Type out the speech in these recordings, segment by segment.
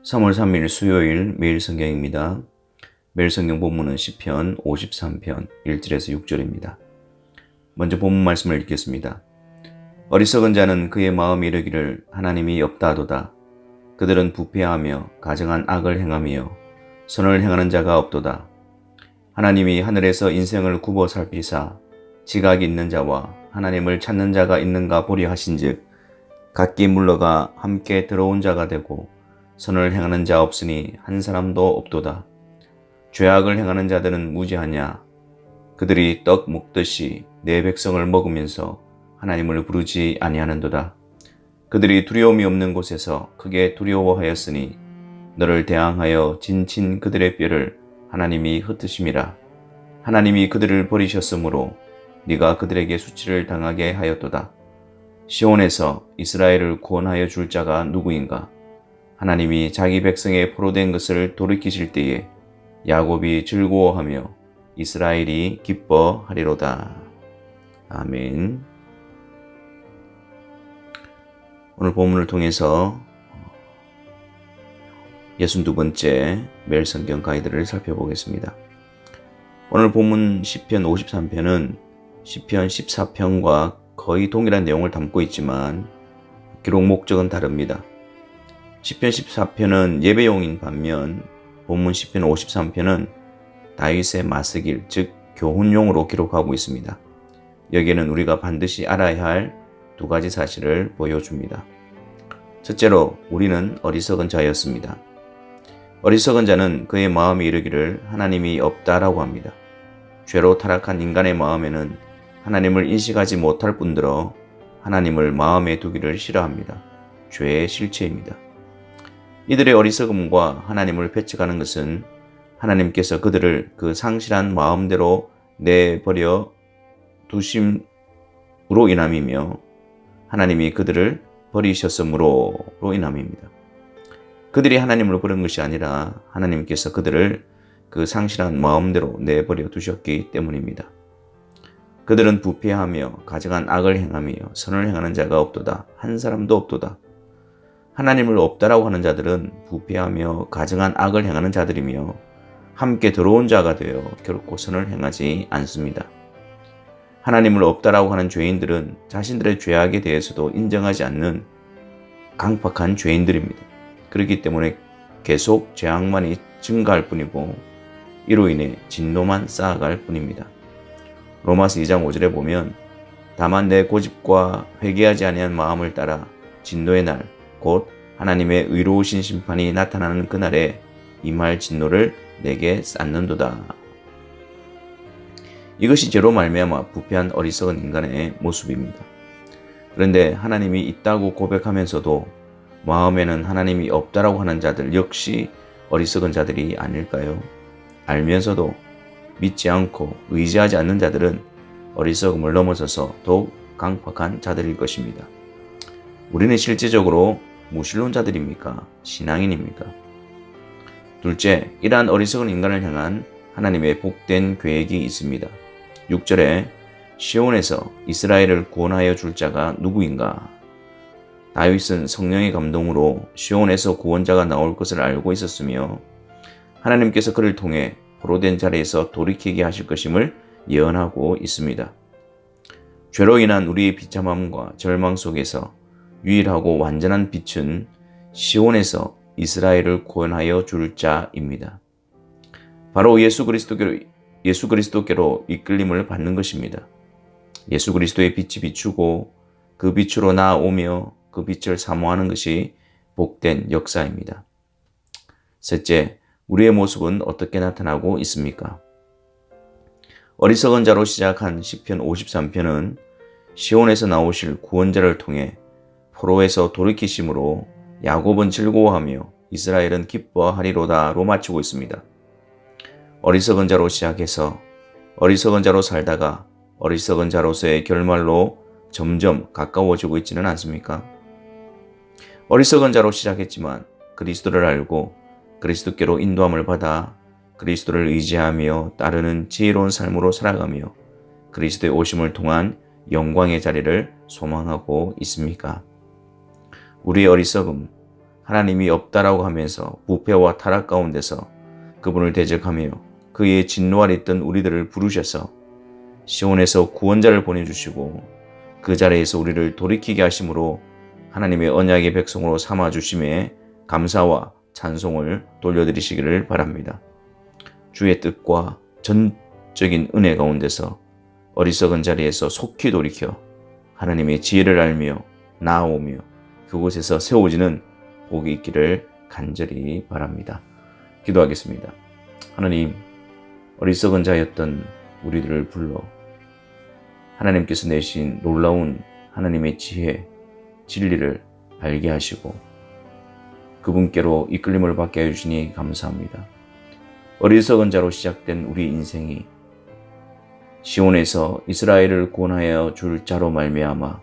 3월 3일 수요일 매일 성경입니다. 매일 성경 본문은 시편 53편 1절에서 6절입니다. 먼저 본문 말씀을 읽겠습니다. 어리석은 자는 그의 마음에 이르기를 하나님이 없다도다. 그들은 부패하며 가정한 악을 행하며 선을 행하는 자가 없도다. 하나님이 하늘에서 인생을 굽어 살피사 지각이 있는 자와 하나님을 찾는 자가 있는가 보려 하신즉 각기 물러가 함께 들어온 자가 되고 선을 행하는 자 없으니 한 사람도 없도다. 죄악을 행하는 자들은 무지하냐? 그들이 떡 먹듯이 내 백성을 먹으면서 하나님을 부르지 아니하는도다. 그들이 두려움이 없는 곳에서 크게 두려워하였으니 너를 대항하여 진친 그들의 뼈를 하나님이 흩으심이라. 하나님이 그들을 버리셨으므로 네가 그들에게 수치를 당하게 하였도다. 시온에서 이스라엘을 구원하여 줄 자가 누구인가? 하나님이 자기 백성의 포로된 것을 돌이키실 때에 야곱이 즐거워하며 이스라엘이 기뻐하리로다. 아멘. 오늘 본문을 통해서 62번째 매일 성경 가이드를 살펴보겠습니다. 오늘 본문 10편 53편은 10편 14편과 거의 동일한 내용을 담고 있지만 기록 목적은 다릅니다. 10편 14편은 예배용인 반면 본문 10편 53편은 다윗의 마스길 즉 교훈용으로 기록하고 있습니다. 여기에는 우리가 반드시 알아야 할 두 가지 사실을 보여줍니다. 첫째로 우리는 어리석은 자였습니다. 어리석은 자는 그의 마음에 이르기를 하나님이 없다라고 합니다. 죄로 타락한 인간의 마음에는 하나님을 인식하지 못할 뿐더러 하나님을 마음에 두기를 싫어합니다. 죄의 실체입니다. 이들의 어리석음과 하나님을 배척하는 것은 하나님께서 그들을 그 상실한 마음대로 내버려 두심으로 인함이며 하나님이 그들을 버리셨으므로 인함입니다. 그들이 하나님을 부른 것이 아니라 하나님께서 그들을 그 상실한 마음대로 내버려 두셨기 때문입니다. 그들은 부패하며 가증한 악을 행하며 선을 행하는 자가 없도다. 한 사람도 없도다. 하나님을 없다라고 하는 자들은 부패하며 가증한 악을 행하는 자들이며 함께 들어온 자가 되어 결코 선을 행하지 않습니다. 하나님을 없다라고 하는 죄인들은 자신들의 죄악에 대해서도 인정하지 않는 강팍한 죄인들입니다. 그렇기 때문에 계속 죄악만이 증가할 뿐이고 이로 인해 진노만 쌓아갈 뿐입니다. 로마서 2장 5절에 보면 다만 내 고집과 회개하지 아니한 마음을 따라 진노의 날 곧 하나님의 의로우신 심판이 나타나는 그날에 임할 진노를 내게 쌓는도다. 이것이 죄로 말미암아 부패한 어리석은 인간의 모습입니다. 그런데 하나님이 있다고 고백하면서도 마음에는 하나님이 없다라고 하는 자들 역시 어리석은 자들이 아닐까요? 알면서도 믿지 않고 의지하지 않는 자들은 어리석음을 넘어서서 더욱 강팍한 자들일 것입니다. 우리는 실제적으로 무신론자들입니까? 신앙인입니까? 둘째, 이러한 어리석은 인간을 향한 하나님의 복된 계획이 있습니다. 6절에 시온에서 이스라엘을 구원하여 줄 자가 누구인가? 다윗은 성령의 감동으로 시온에서 구원자가 나올 것을 알고 있었으며 하나님께서 그를 통해 포로된 자리에서 돌이키게 하실 것임을 예언하고 있습니다. 죄로 인한 우리의 비참함과 절망 속에서 유일하고 완전한 빛은 시온에서 이스라엘을 구원하여 줄 자입니다. 바로 예수 그리스도께로 예수 그리스도께로 이끌림을 받는 것입니다. 예수 그리스도의 빛이 비추고 그 빛으로 나아오며 그 빛을 사모하는 것이 복된 역사입니다. 셋째, 우리의 모습은 어떻게 나타나고 있습니까? 어리석은 자로 시작한 10편 53편은 시온에서 나오실 구원자를 통해 포로에서 돌이키심으로 야곱은 즐거워하며 이스라엘은 기뻐하리로다로 마치고 있습니다. 어리석은 자로 시작해서 어리석은 자로 살다가 어리석은 자로서의 결말로 점점 가까워지고 있지는 않습니까? 어리석은 자로 시작했지만 그리스도를 알고 그리스도께로 인도함을 받아 그리스도를 의지하며 따르는 지혜로운 삶으로 살아가며 그리스도의 오심을 통한 영광의 자리를 소망하고 있습니까? 우리의 어리석음, 하나님이 없다라고 하면서 부패와 타락 가운데서 그분을 대적하며 그의 진노 아래 있던 우리들을 부르셔서 시온에서 구원자를 보내주시고 그 자리에서 우리를 돌이키게 하심으로 하나님의 언약의 백성으로 삼아 주심에 감사와 찬송을 돌려드리시기를 바랍니다. 주의 뜻과 전적인 은혜 가운데서 어리석은 자리에서 속히 돌이켜 하나님의 지혜를 알며 나아오며 그곳에서 세워지는 복이 있기를 간절히 바랍니다. 기도하겠습니다. 하나님, 어리석은 자였던 우리들을 불러 하나님께서 내신 놀라운 하나님의 지혜, 진리를 알게 하시고 그분께로 이끌림을 받게 해주시니 감사합니다. 어리석은 자로 시작된 우리 인생이 시온에서 이스라엘을 구원하여 줄 자로 말미암아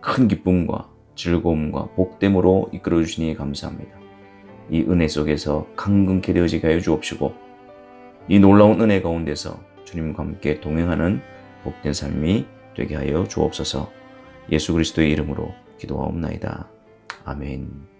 큰 기쁨과 즐거움과 복됨으로 이끌어 주시니 감사합니다. 이 은혜 속에서 강건케 되어지게 하여 주옵시고 이 놀라운 은혜 가운데서 주님과 함께 동행하는 복된 삶이 되게 하여 주옵소서. 예수 그리스도의 이름으로 기도하옵나이다. 아멘.